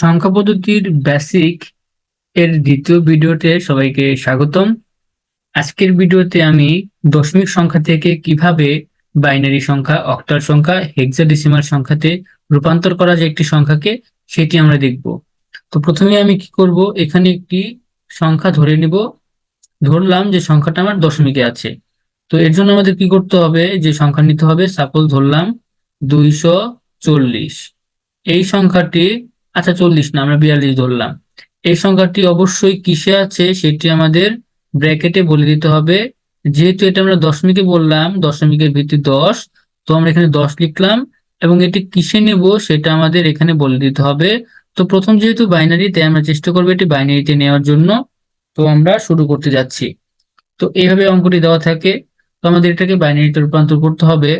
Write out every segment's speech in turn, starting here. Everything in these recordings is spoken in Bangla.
সংখ্যা পদ্ধতির বেসিক এর দ্বিতীয় ভিডিওতে সবাইকে স্বাগতম। আজকের ভিডিওতে আমি দশমিক সংখ্যা থেকে কীভাবে বাইনারি সংখ্যা, অক্টাল সংখ্যা হেক্সাডেসিমাল সংখ্যাতে রূপান্তর করা যায় একটি সংখ্যাকে, সেটি আমরা দেখব। তো প্রথমে আমি কি করব? এখানে একটি সংখ্যা ধরে নিব। ধরলাম যে সংখ্যাটা আমার দশমিকে আছে। তো এর জন্য আমাদের কি করতে হবে? যে সংখ্যা নিতে হবে সাপোজ ধরলাম দুইশো চল্লিশ। এই সংখ্যাটি আচ্ছা চল্লিশ না, আমরা বিয়াল্লিশ ধরলাম। এই সংখ্যাটি অবশ্যই কিসে আছে সেটি আমাদের ব্র্যাকেটে বলে দিতে হবে। যেহেতু এটা আমরা দশমিকে বললাম, দশমিকের ভিত্তি দশ, তো আমরা এখানে দশ লিখলাম এবং এটি কিসে নেব সেটা আমাদের এখানে বলে দিতে হবে। তো প্রথম যেহেতু বাইনারি তাই আমরা চেষ্টা করব এটি বাইনারিতে নেওয়ার জন্য। তো আমরা শুরু করতে যাচ্ছি। তো এইভাবে অঙ্কটি দেওয়া থাকে। তো আমাদের এটাকে বাইনারিতে রূপান্তর করতে হবে।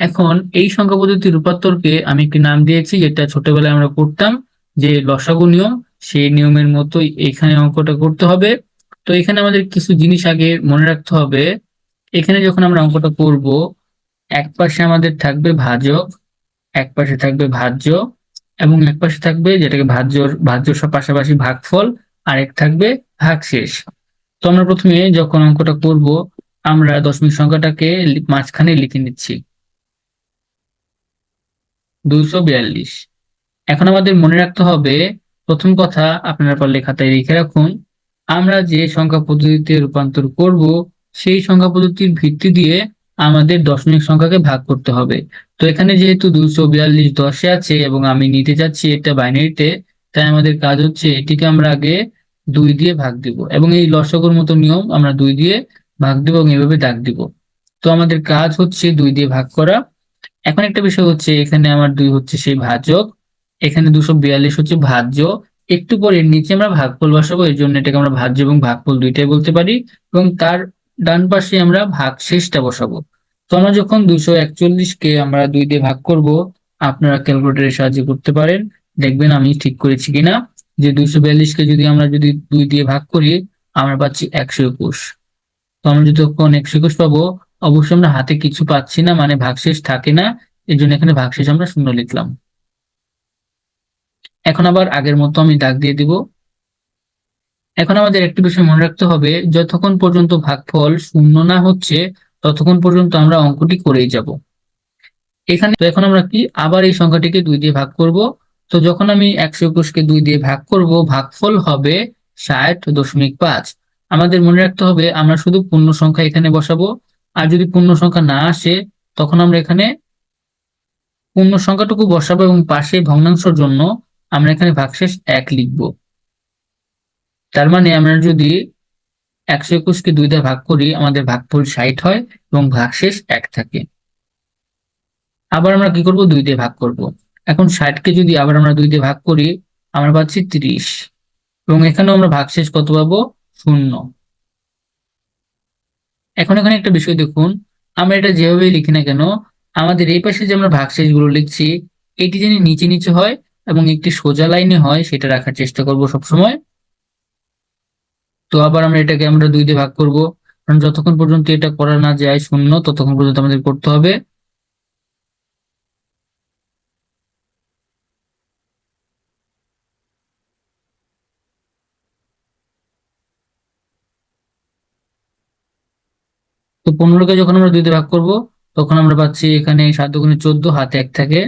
এখন এই সংখ্যা পদ্ধতি রূপান্তরকে আমি একটি নাম দিয়েছি, যেটা ছোটবেলায় আমরা করতাম। যে লসাগু নিয়ম, সেই নিয়মের মতোই এখানে অঙ্কটা করতে হবে। তো এখানে আমাদের কিছু জিনিস আগে মনে রাখতে হবে। এখানে যখন আমরা অঙ্কটা করব, এক পাশে আমাদের থাকবে ভাজক, এক পাশে থাকবে ভাজ্য, এবং এক পাশে থাকবে যেটাকে ভাজ্যর, ভাজ্য সব পাশাপাশি ভাগফল আর এক থাকবে ভাগশেষ। তো আমরা প্রথমে যখন অঙ্কটা করব, আমরা দশমিক সংখ্যাটাকে মাঝখানে লিখে নিচ্ছি। দুইশো বিয়াল্লিশ। এখন আমাদের মনে রাখতে হবে, প্রথম কথা আপনারা পারলে খাতায় লিখে রাখুন, আমরা যে সংখ্যা পদ্ধতিতে রূপান্তর করব, সেই সংখ্যা পদ্ধতির ভিত্তি দিয়ে আমাদের দশমিক সংখ্যাকে ভাগ করতে হবে। তো এখানে যেহেতু দুইশো বিয়াল্লিশ দশে আছে এবং আমি নিতে যাচ্ছি এটা বাইনারিতে, তাই আমাদের কাজ হচ্ছে এটিকে আমরা আগে দুই দিয়ে ভাগ দিব এবং এই লসগর মতো নিয়ম আমরা দুই দিয়ে ভাগ দিব এবং এভাবে দাগ দিব। তো আমাদের কাজ হচ্ছে দুই দিয়ে ভাগ করা। এখন একটা বিষয় হচ্ছে এখানে আমার দুই হচ্ছে সেই ভাজক। এখানে দুশো বিয়াল্লিশ হচ্ছে ভাজ্য। একটু পরে নিচে আমরা ভাগফল বসাবো, এর জন্য এটাকে আমরা ভাজ্য এবং ভাগফল দুইটাই বলতে পারি। এবং তার ডান পাশে আমরা ভাগ শেষটা বসাবো। তো আমরা যখন দুশো একচল্লিশ কে আমরা দুই দিয়ে ভাগ করব, আপনারা ক্যালকুলেটরের সাহায্যে করতে পারেন। দেখবেন আমি ঠিক করেছি কিনা, যে দুইশো বিয়াল্লিশ কে যদি আমরা যদি দুই দিয়ে ভাগ করি, আমরা পাচ্ছি একশো একুশ। তো আমরা যতক্ষণ একশো একুশ পাবো, অবশ্যই আমরা হাতে কিছু পাচ্ছি না মানে ভাগশেষ থাকে না, এর জন্য এখানে ভাগশেষ আমরা শূন্য লিখলাম। এখন আবার আগের মতো আমি দাগ দিয়ে দিব। এখন আমাদের একটি বিষয় মনে রাখতে হবে, যতক্ষণ পর্যন্ত ভাগফল শূন্য না হচ্ছে, ততক্ষণ পর্যন্ত আমরা অঙ্কটি করেই যাব। এখানে তো এখন আমরা কি? আবার এই সংখ্যাটিকে দুই দিয়ে ভাগ করব। তো যখন আমি একশো একুশকে দুই দিয়ে ভাগ করব, ভাগফল হবে ষাট দশমিক পাঁচ। আমাদের মনে রাখতে হবে, আমরা শুধু পূর্ণ সংখ্যা এখানে বসাবো। আর যদি পূর্ণ সংখ্যা না আসে, তখন আমরা এখানে পূর্ণ সংখ্যাটুকু বসাবো এবং পাশে ভগ্নাংশের জন্য আমরা এখানে ভাগশেষ এক লিখব। তার মানে আমরা যদি একশো একুশকে দুই দিয়ে ভাগ করি, আমাদের ভাগফল ষাট হয় এবং ভাগশেষ এক থাকে। আবার আমরা কি করব? দুই দিয়ে ভাগ করব। এখন ষাটকে যদি আবার আমরা দুই দিয়ে ভাগ করি, আমরা পাচ্ছি ত্রিশ। এবং এখানেও আমরা ভাগশেষ কত পাবো? শূন্য। এখন এখানে একটা বিষয় দেখুন। আমরা এটা যেভাবে লিখি না কেন, আমাদের এই পাশে যে আমরা ভাগশেষগুলো লিখছি, এটি যেন নিচে নিচে হয় এবং একটি সোজা লাইনে হয়, সেটা রাখার চেষ্টা করব সবসময়। তো আবার আমরা এটাকে আমরা দুই দিয়ে ভাগ করব। কারণ যতক্ষণ পর্যন্ত এটা করা না যায় শূন্য, ততক্ষণ পর্যন্ত আমাদের করতে হবে। তো পনেরোকে যখন আমরা দুই দিয়ে ভাগ করব, তখন আমরা পাচ্ছি এখানে সাত দুগুণে চোদ্দ, হাতে এক থাকে।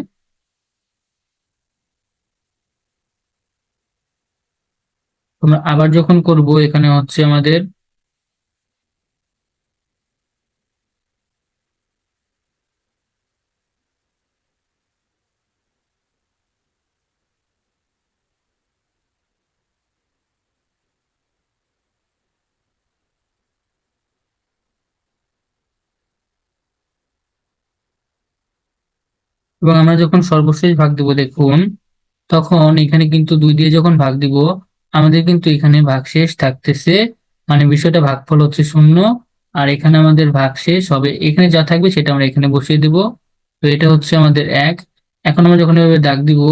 তোমরা আবার যখন করব, এখানে হচ্ছে আমাদের এবং আমরা যখন সর্বশেষ ভাগ দিব দেখুন, তখন এখানে কিন্তু দুই দিয়ে যখন ভাগ দিব আমাদের কিন্তু এখানে ভাগশেষ থাকতেছে। মানে বিষয়টা ভাগফল হচ্ছে শূন্য, আর এখানে আমাদের ভাগশেষ হবে। এখানে যা থাকবে সেটা আমরা এখানে বসিয়ে দিব। তো এটা হচ্ছে আমাদের এক। এখন আমরা যখন এভাবে দাগ দিব,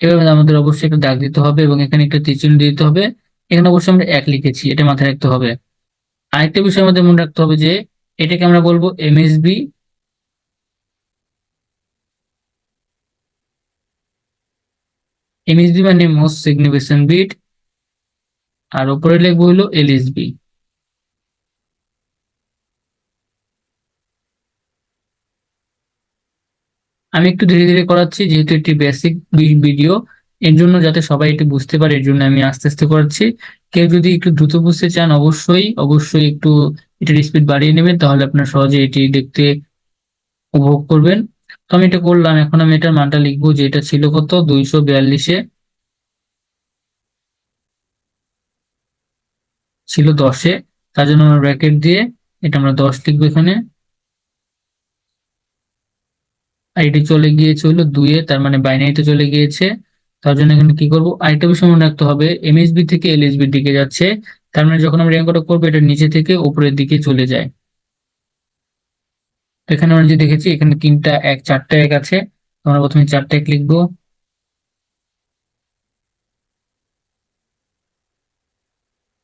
এভাবে আমাদের অবশ্যই একটা দাগ দিতে হবে এবং এখানে একটা তীরচিহ্ন দিতে হবে। এখানে অবশ্যই আমরা এক লিখেছি, এটা মাথায় রাখতে হবে। আরেকটা বিষয় আমাদের মনে রাখতে হবে যে, এটাকে আমরা বলব এমএসবি এমএসবি মানে মোস্ট সিগনিফিকেন্ট বিট আর উপরে লিখব হলো এলএসবি আমি একটু ধীরে ধীরে করাচ্ছি, যেহেতু একটি বেসিক ভিডিও এর জন্য যাতে সবাই একটু বুঝতে পারে, এর জন্য আমি আস্তে আস্তে করাচ্ছি। কেউ যদি একটু দ্রুত বুঝতে চান, অবশ্যই অবশ্যই একটু এটার স্পিড বাড়িয়ে নেবেন, তাহলে আপনার সহজে এটি দেখতে উপভোগ করবেন। তো আমি এটা করলাম, এখন আমি এটার মানটা লিখব যে এটা ছিল কত? দুইশো বিয়াল্লিশে। ছিল দশে, তার জন্য আমরা ব্র্যাকেট দিয়ে এটা আমরা দশ লিখব এখানে। আর এটি চলে গিয়েছে হলো দুইয়ে তার মানে বাইনারিতে চলে গিয়েছে। তার জন্য এখানে কি করব? আরেকটা বিষয় মনে রাখতে হবে এমএসবি থেকে এলএসবির দিকে যাচ্ছে। তার মানে যখন আমরা র্যাঙ্ক করব, এটা নিচে থেকে উপরের দিকে চলে যায়। এখানে আমরা যে দেখেছি, এখানে তিনটা এক, চারটা এক আছে। আমরা প্রথমে চারটা এক লিখব।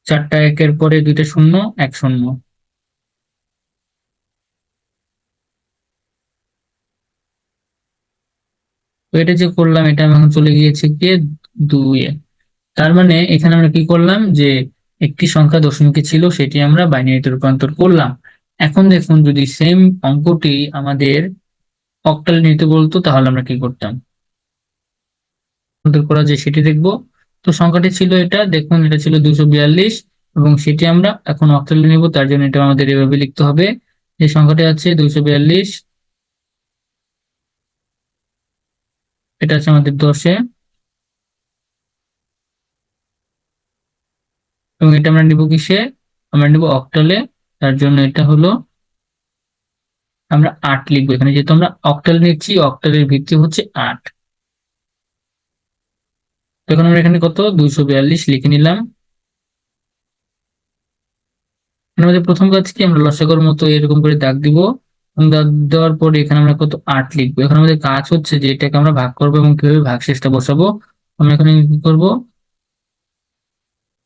চারটা একের পরে দুইটা শূন্য, এক শূন্য। এটা যে করলাম, এটা আমি এখন চলে গিয়েছে কি দুইয়ে তার মানে এখানে আমরা কি করলাম যে একটি সংখ্যা দশমিকে ছিল, সেটি আমরা বাইনারিতে রূপান্তর করলাম। এখন দেখুন, যদি সেম অঙ্কটি আমাদের অক্টাল নিতে বলতো, তাহলে আমরা কি করতাম? রূপান্তর করা যায় সেটি দেখব। তো সংখ্যাটি ছিল এটা, দেখুন এটা ছিল দুশো বিয়াল্লিশ এবং সেটি আমরা এখন অক্টালে নিব, তার জন্য এটা আমাদের এভাবে লিখতে হবে। যে সংখ্যাটি আছে দুইশো বিয়াল্লিশ। এটা আছে আমাদের দশে। এবং এটা আমরা নিব কিসে? আমরা নিব অক্টালে, তার জন্য এটা হলো আমরা আট লিখব। এখানে যেহেতু আমরা অক্টাল নিচ্ছি, অক্টালের ভিত্তি হচ্ছে আট। তখন আমরা এখানে কত? দুইশো বিয়াল্লিশ লিখে নিলাম। আমাদের প্রথম কাজ কি? আমরা লসাগর মতো এরকম করে দাগ দিব। দাগ দেওয়ার পরে এখানে আমরা কত? আট লিখব। এখন আমাদের কাজ হচ্ছে যে এটাকে আমরা ভাগ করব এবং কীভাবে ভাগ শেষটা বসাবো, আমরা এখানে কি করব?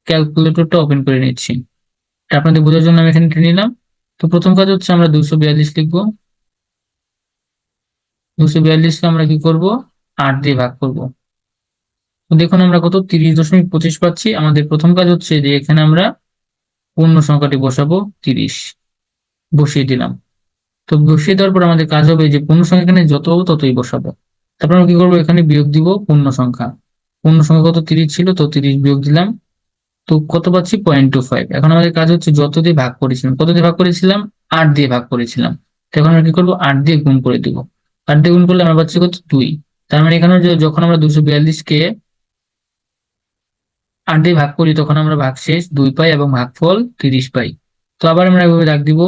ক্যালকুলেটরটা ওপেন করে নিচ্ছি। আপনাদের বোঝার জন্য আমি এখানে নিলাম। তো প্রথম কাজ হচ্ছে আমরা দুশো বিয়াল্লিশ লিখব। দুশো বিয়াল্লিশকে আমরা কি করব? আট দিয়ে ভাগ করব। দেখুন, আমরা কত? তিরিশ দশমিক পঁচিশ পাচ্ছি। আমাদের প্রথম কাজ হচ্ছে যে এখানে আমরা পূর্ণ সংখ্যাটি বসাবো, তিরিশ। বসিয়ে দিলাম। তো বসিয়ে দেওয়ার পর আমাদের কাজ হবে যে পূর্ণ সংখ্যা এখানে যত ততই বসাবো। তারপর আমরা কি করব? এখানে বিয়োগ দিব পূর্ণ সংখ্যা। পূর্ণ সংখ্যা কত? তিরিশ ছিল, তো তিরিশ বিয়োগ দিলাম। তো কত পাচ্ছি? Point two five. এখন আমাদের কাজ হচ্ছে যত দিয়ে ভাগ করেছিলাম, কত দিয়ে ভাগ করেছিলাম? আট দিয়ে ভাগ করেছিলাম। এখন আমরা কি করব? আট দিয়ে গুণ করে দিব। আট দিয়ে গুণ করলে আমরা পাচ্ছি কত? দুই। তার মানে এখানে যখন আমরা দুশো বিয়াল্লিশকে আট দিয়ে ভাগ করি, তখন আমরা ভাগ শেষ, দুই পাই এবং ভাগফল তিরিশ পাই। তো আবার আমরা এভাবে দাগ দিব,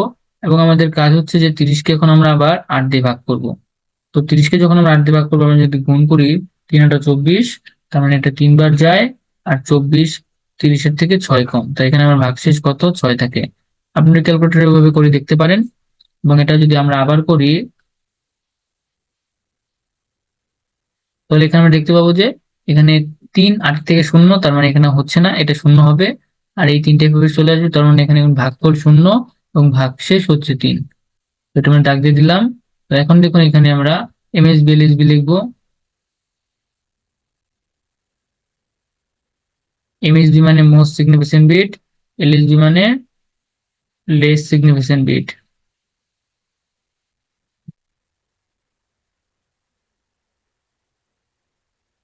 এবং আমাদের কাজ হচ্ছে যে তিরিশকে এখন আমরা আবার আট দিয়ে ভাগ করব। তো তিরিশকে যখন আমরা আট দিয়ে ভাগ করব, আমরা যদি গুণ করি, তিন আটা চব্বিশ, তার মানে এটা তিনবার যায়, আর চব্বিশ তিরিশের থেকে ছয় কম। তাই এখানে আমার ভাগশেষ কত? ছয় থাকে। আপনি ক্যালকুলেটর এভাবে করে দেখতে পারেন, এবং এটা যদি আমরা আবার করি, তাহলে এখানে আমরা দেখতে পাবো যে এখানে তিন, আট থেকে শূন্য, তার মানে এখানে হচ্ছে না, এটা শূন্য হবে। আর এই তিনটে এভাবে চলে আসবে, তার মানে এখানে ভাগফল শূন্য এবং ভাগশেষ হচ্ছে তিন। এটা আমরা দাগ দিয়ে দিলাম। তো এখন দেখুন, এখানে আমরা M S B L S B লিখব এমএসবি মানে মোস্ট সিগনিফিকেন্ট বিট এলএসবি মানে লেস সিগনিফিকেন্ট বিট।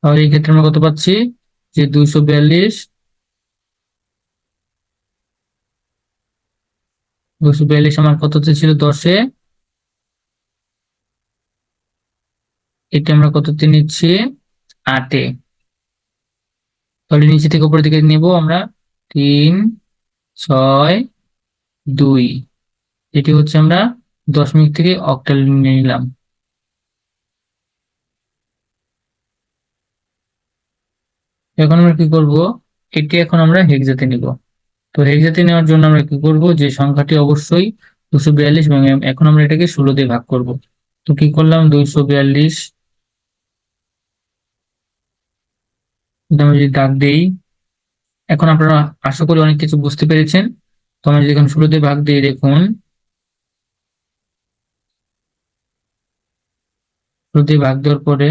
তাহলে এই ক্ষেত্রে আমরা কত পাচ্ছি? যে দুইশো বিয়াল্লিশ। দুশো বিয়াল্লিশ আমার কত ছিল? দশে। এটা আমরা কততে নিচ্ছি? আটে। তাহলে নিচে থেকে উপরের দিকে নেব আমরা। তিন, ছয়, দুই। এটি হচ্ছে আমরা দশমিক থেকে অক্টাল নিলাম। এখন আমরা কি করব? এটি এখন আমরা হেক্সাতে নিব। তো হেক্সাতে নেওয়ার জন্য আমরা কি করব? যে সংখ্যাটি অবশ্যই দুশো বিয়াল্লিশ এবং এখন আমরা এটাকে ষোলো দিয়ে ভাগ করব। তো কি করলাম? দুইশো বিয়াল্লিশ। আমি যদি দাগ দিই, এখন আপনারা আশা করি অনেক কিছু বুঝতে পেরেছেন। তো আমরা যদি এখন শুরুতে ভাগ দিয়ে দেখুন, ষোলো দিয়ে ভাগ দেওয়ার পরে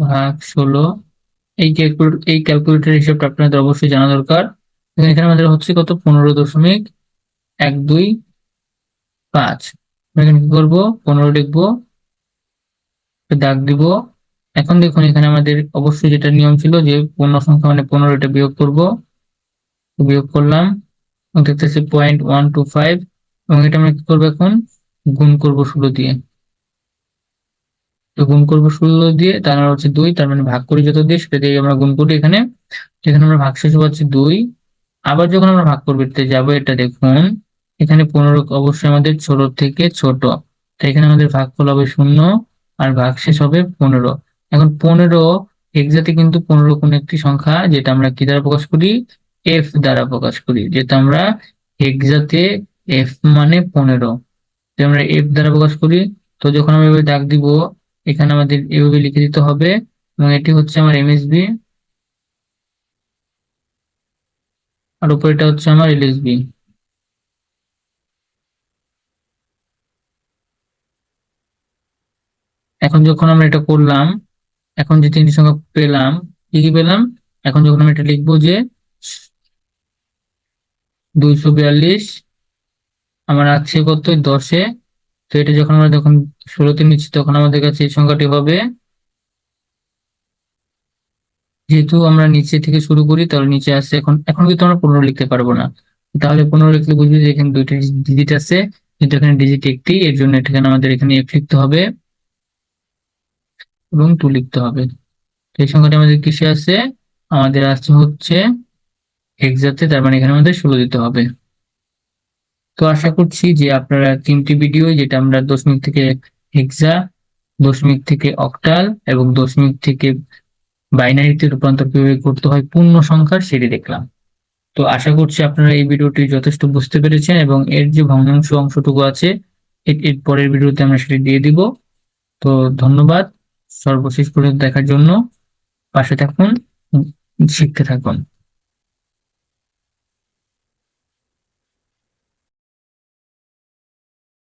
ভাগ ষোলো। এই ক্যালকুলেট এই ক্যালকুলেটর হিসাবটা আপনাদের অবশ্যই জানা দরকার। এখানে আমাদের হচ্ছে কত? পনেরো দশমিক এক দুই পাঁচ। এখানে কি করব? পনেরো লিখব। দাগ দিব। এখন দেখুন এখানে আমাদের অবশ্যই যেটা নিয়ম ছিল যে পূর্ণ সংখ্যা মানে পনেরো এটা বিয়োগ করব। বিয়োগ করলাম। দেখতেছি পয়েন্ট ওয়ান টু ফাইভ এবং এটা আমরা কি করব এখন? গুণ করব ষোলো দিয়ে। গুণ করব ষোলো দিয়ে, তার মানে হচ্ছে দুই, তার মানে ভাগ করি যত দিয়ে, সেটা দিয়ে আমরা গুণ করি এখানে। এখানে আমরা ভাগ শেষ পাচ্ছি দুই। আবার যখন আমরা ভাগ করতে যাব, এটা দেখুন, এখানে পনেরো অবশ্যই আমাদের ছোট থেকে ছোট। তো এখানে আমাদের ভাগ ভাগফল হবে শূন্য আর ভাগশেষ হবে পনেরো। এখন পনেরো এক্সাক্টলি কিন্তু পনেরো কোন একটি সংখ্যা, যেটা আমরা কি দ্বারা প্রকাশ করি? এফ দ্বারা প্রকাশ করি যেটা আমরা এক্সাতে এফ মানে পনেরো। আমরা এফ দ্বারা প্রকাশ করি। তো যখন আমরা এভাবে দাগ দিব এখানে আমাদের এভাবে লিখে দিতে হবে, এবং এটি হচ্ছে আমার এমএসবি আর উপরেটা হচ্ছে আমার এলএসবি এখন যখন আমরা এটা করলাম, এখন যে তিনটি সংখ্যা পেলাম, কি কি পেলাম? এখন যখন আমি এটা লিখব যে দুইশো বিয়াল্লিশ, আমার আছে কত? দশে। তো এটা যখন আমরা যখন ষোলোতে নিচ্ছি, তখন আমাদের কাছে এই সংখ্যাটি হবে। যেহেতু আমরা নিচে থেকে শুরু করি, তাহলে নিচে আসছে এখন এখন কিন্তু আমরা পনেরো লিখতে পারব না। তাহলে পনেরো লিখলে বুঝবি যে এখানে দুইটা ডিজিট আছে, কিন্তু এখানে ডিজিট একটি, এর জন্য এখানে আমাদের এখানে এফ লিখতে হবে এবং টু লিখতে হবে। এই সংখ্যাটি আমাদের কিসে আছে? আমাদের আছে হচ্ছে এক্সাতে তার মানে এখানে আমাদের ষোলো দিতে হবে। তো আশা করছি যে আপনারা তিনটি ভিডিও যেটা আমরা দশমিক থেকে হেক্সা দশমিক থেকে অক্টাল এবং দশমিক থেকে বাইনারিতে রূপান্তর কীভাবে করতে হয়, পূর্ণ সংখ্যার সেটি দেখলাম। তো আশা করছি আপনারা এই ভিডিওটি যথেষ্ট বুঝতে পেরেছেন এবং এর যে ভগ্নাংশ অংশটুকু আছে, এর পরের ভিডিওতে আমরা সেটি দিয়ে দিব। তো ধন্যবাদ। সর্বশেষ পর্যন্ত দেখার জন্য পাশে থাকুন, শিখতে থাকুন।